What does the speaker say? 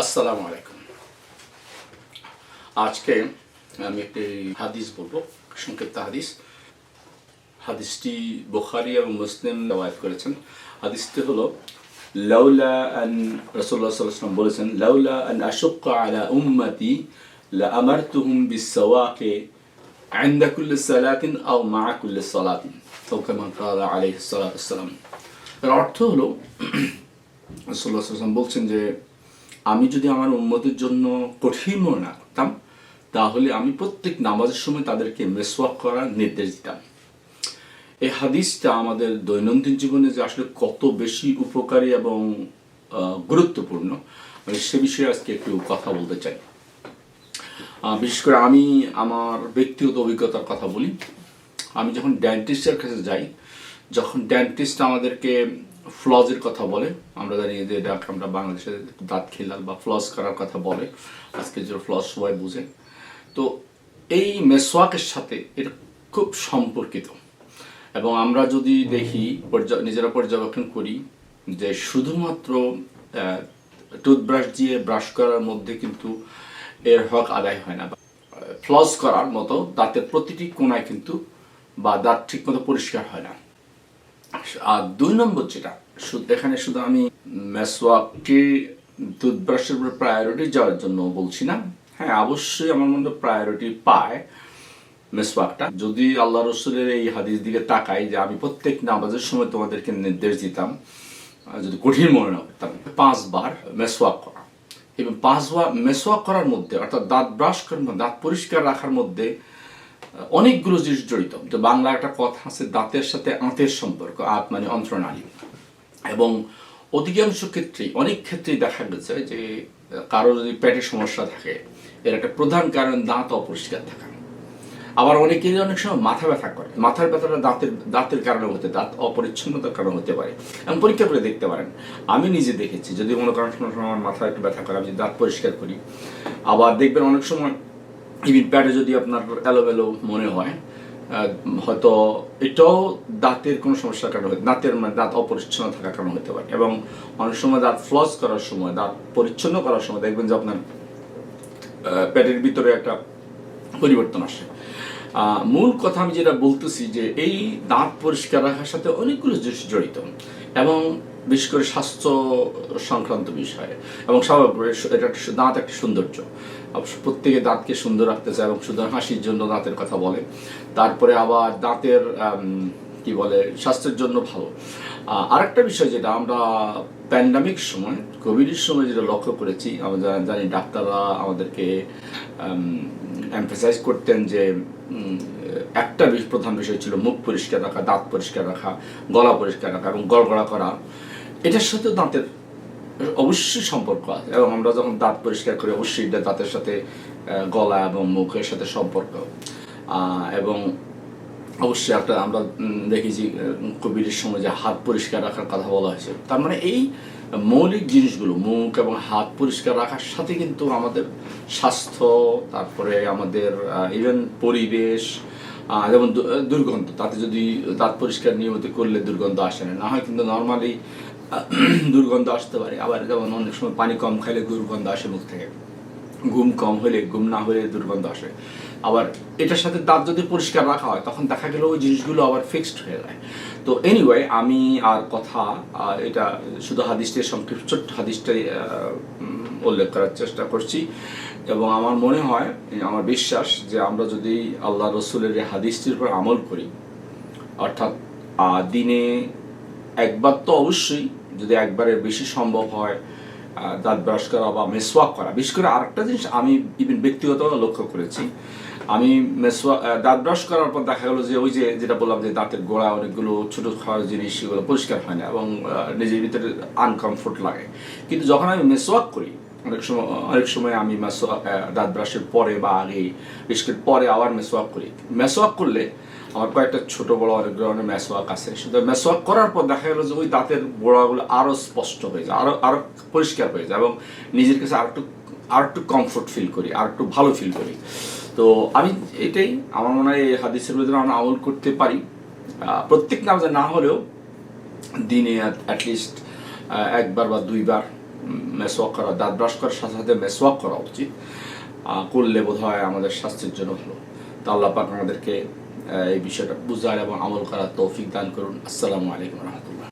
আসসালামু আলাইকুম আজকে আমি একটি হাদিস বলবো সংক্ষিপ্ত হাদিস হাদিসটি বুখারি এবং মুসলিম রওয়ায়াত করেছেন হাদিসটি হলো লাউলা আন রাসূলুল্লাহ সাল্লাল্লাহু আলাইহি ওয়াসাল্লাম বলেছেন লাউলা আন আশুক্কা আলা উম্মতি লা আমারতুহুম বিসওয়াকি عند كل صلاة أو مع كل صلاة أو كما قال عليه الصلاة والسلام এর অর্থ হলো রাসূলুল্লাহ সাল্লাল্লাহু আলাইহি ওয়াসাল্লাম বলছেন যে আমি যদি আমার উন্মতের জন্য কঠিন মনে না করতাম, তাহলে আমি প্রত্যেক নামাজের সময় তাদেরকে মেসওয়াক করার নির্দেশ দিতাম। এই হাদিসটা আমাদের দৈনন্দিন জীবনে যে আসলে কত বেশি উপকারী এবং গুরুত্বপূর্ণ আমি সে বিষয়ে আজকে একটু কথা বলতে চাই। বিশেষ করে আমি আমার ব্যক্তিগত অভিজ্ঞতার কথা বলি। আমি যখন ডেন্টিস্টের কাছে যাই যখন ডেন্টিস্ট আমাদেরকে ফ্লজের কথা বলে, আমরা জানি যে এটা আমরা বাংলাদেশে দাঁত খেলাল বা ফ্লস করার কথা বলে, আজকে যে ফ্লস সবাই বুঝে। তো এই মেসওয়াকের সাথে এটা খুব সম্পর্কিত। এবং আমরা যদি দেখি নিজেরা পর্যবেক্ষণ করি যে শুধুমাত্র টুথব্রাশ দিয়ে ব্রাশ করার মধ্যে কিন্তু এর হক আদায় হয় না। ফ্লস করার মতো দাঁতের প্রতিটি কোনায় কিন্তু বা দাঁত ঠিকমতো পরিষ্কার হয় না। আর দুই নম্বর যেটা এখানে শুধু আমি মেসওয়াককে টুথব্রাশের উপরে প্রায়োরিটি যাওয়ার জন্য বলছি না। হ্যাঁ অবশ্যই আমার মনে প্রায়োরিটি পায় মেসওয়াকটা। যদি আল্লাহ রসুলের এই হাদিস দিকে তাকাই যে আমি প্রত্যেক নামাজের সময় তোমাদেরকে নির্দেশ দিতাম যদি কঠিন মনে না করতাম, পাঁচবার মেসওয়াক করা। এবং পাঁচবার মেসওয়াক করার মধ্যে, অর্থাৎ দাঁত ব্রাশ করার দাঁত পরিষ্কার রাখার মধ্যে অনেকগুলো জিনিস জড়িত। তো বাংলা একটা কথা আছে, দাঁতের সাথে আঁতের সম্পর্ক, আঁত মানে অন্ত্রণালী এবং অধিকাংশ ক্ষেত্রেই, অনেক ক্ষেত্রেই দেখা গেছে যে, কারও যদি পেটের সমস্যা থাকে, এর একটা প্রধান কারণ দাঁত অপরিষ্কার থাকা। আবার অনেকেরই অনেক সময় মাথা ব্যথা করে। মাথার ব্যথাটা দাঁতের দাঁতের কারণে হতে, দাঁত অপরিচ্ছন্নতার কারণে হতে পারে। এবং পরীক্ষা করে দেখতে পারেন। আমি নিজে দেখেছি, যদি কোনো সময় আমার মাথা একটু ব্যথা করে, আমি দাঁত পরিষ্কার করি, আবার দেখবেন অনেক সময় ইভিন প্যাডে যদি আপনার এলোমেলো মনে হয় হয়তো এটাও দাঁতের কোনো সমস্যার কারণে হতে দাঁতের মানে দাঁত অপরিচ্ছন্ন থাকার কারণে হতে পারে। এবং অনেক সময় দাঁত ফ্লস করার সময়, দাঁত পরিচ্ছন্ন করার সময় দেখবেন যে আপনার প্যাডের ভিতরে একটা পরিবর্তন আসে। মূল কথা আমি যেটা বলতেছি যে এই দাঁত পরিষ্কার রাখার সাথে অনেকগুলো জিনিস জড়িত। এবং বিশেষ করে স্বাস্থ্য সংক্রান্ত বিষয়ে। এবং স্বাভাবিক এটা দাঁত একটা সৌন্দর্য। প্রত্যেকে দাঁতকে সুন্দর রাখতে চায় এবং সুন্দর হাসির জন্য দাঁতের কথা বলে। তারপরে আবার দাঁতের কি বলে, স্বাস্থ্যের জন্য ভালো। আরেকটা বিষয় যেটা আমরা প্যান্ডামিক সময় কোভিডের সময় যেটা লক্ষ্য করেছি, আমরা জানি ডাক্তাররা আমাদেরকে এমফাসাইজ করতেন যে একটা প্রধান বিষয় ছিল মুখ পরিষ্কার রাখা, দাঁত পরিষ্কার রাখা, গলা পরিষ্কার রাখা এবং গড়গড়া করা। এটার সাথে দাঁতের অবশ্যই সম্পর্ক আছে। এবং আমরা যখন দাঁত পরিষ্কার করি, অবশ্যই এটা দাঁতের সাথে গলা এবং মুখের সাথে সম্পর্ক। এবং অবশ্যই একটা আমরা দেখেছি কোভিডের সময় যে হাত পরিষ্কার রাখার কথা বলা হয়েছে। তার মানে এই মৌলিক জিনিসগুলো, মুখ এবং হাত পরিষ্কার রাখার সাথে কিন্তু আমাদের স্বাস্থ্য, তারপরে আমাদের ইভেন পরিবেশ যেমন দুর্গন্ধ, তাতে যদি দাঁত পরিষ্কার নিয়মিত করলে দুর্গন্ধ আসে না হয় কিন্তু নর্মালি দুর্গন্ধ আসতে পারে। আবার যেমন অনেক সময় পানি কম খাইলে দুর্গন্ধ আসে মুখ থেকে। ঘুম কম হলে, ঘুম না হলে দুর্গন্ধ আসে। আবার এটার সাথে দাঁত যদি পরিষ্কার রাখা হয়, তখন দেখা গেল ওই জিনিসগুলো আবার ফিক্সড হয়ে যায়। তো এনিওয়ে আমি আর কথা এটা শুধু হাদিসটির সংক্ষিপ্ত হাদিসটাই উল্লেখ করার চেষ্টা করছি। এবং আমার মনে হয়, আমার বিশ্বাস যে আমরা যদি আল্লাহ রসুলের হাদিসটির উপর আমল করি, অর্থাৎ দিনে একবার তো অবশ্যই যদি একবারের বেশি সম্ভব হয় দাঁত ব্রাশ করা বা মেসওয়াক করা। বিশেষ করে আরেকটা জিনিস আমি ইভেন ব্যক্তিগত লক্ষ্য করেছি। আমি মেসওয়া দাঁত ব্রাশ করার পর দেখা গেলো যে ওই যে যেটা বললাম যে দাঁতের গোড়া অনেকগুলো ছোট খাওয়ার জিনিস সেগুলো পরিষ্কার হয় না এবং নিজের ভিতরে আনকমফোর্ট লাগে। কিন্তু যখন আমি মেসওয়াক করি, অনেক সময় অনেক সময় আমি মেসোয়াক দাঁত ব্রাশের পরে বা আগে বিশেষ করে পরে আবার মেসওয়াক করি। মেসওয়াক করলে আমার কয়েকটা ছোট বড় অনেক ধরনের মেসওয়াক আছে। শুধু মেসওয়াক করার পর দেখা গেল যে ওই দাঁতের গোড়াগুলো আরও স্পষ্ট হয়ে যায় আরও আরও পরিষ্কার হয়ে যায় এবং নিজের কাছে আর একটু আর একটু কমফোর্ট ফিল করি আর একটু ভালো ফিল করি। তো আমি এটাই, আমার মনে হয় এই হাদিসের ভিতরে আমরা আমল করতে পারি। প্রত্যেক নামাজে না হলেও দিনে অ্যাটলিস্ট একবার বা দুইবার মেসওয়াক করা, দাঁত ব্রাশ করার সাথে সাথে মেসওয়াক করা উচিত। করলে বোধ হয় আমাদের স্বাস্থ্যের জন্য ভালো। তা আল্লাহ পাক আমাদেরকে এই বিষয়টা বুঝার এবং আমল করার তৌফিক দান করুন। আসসালামু আলাইকুম রহমতুল্লাহ।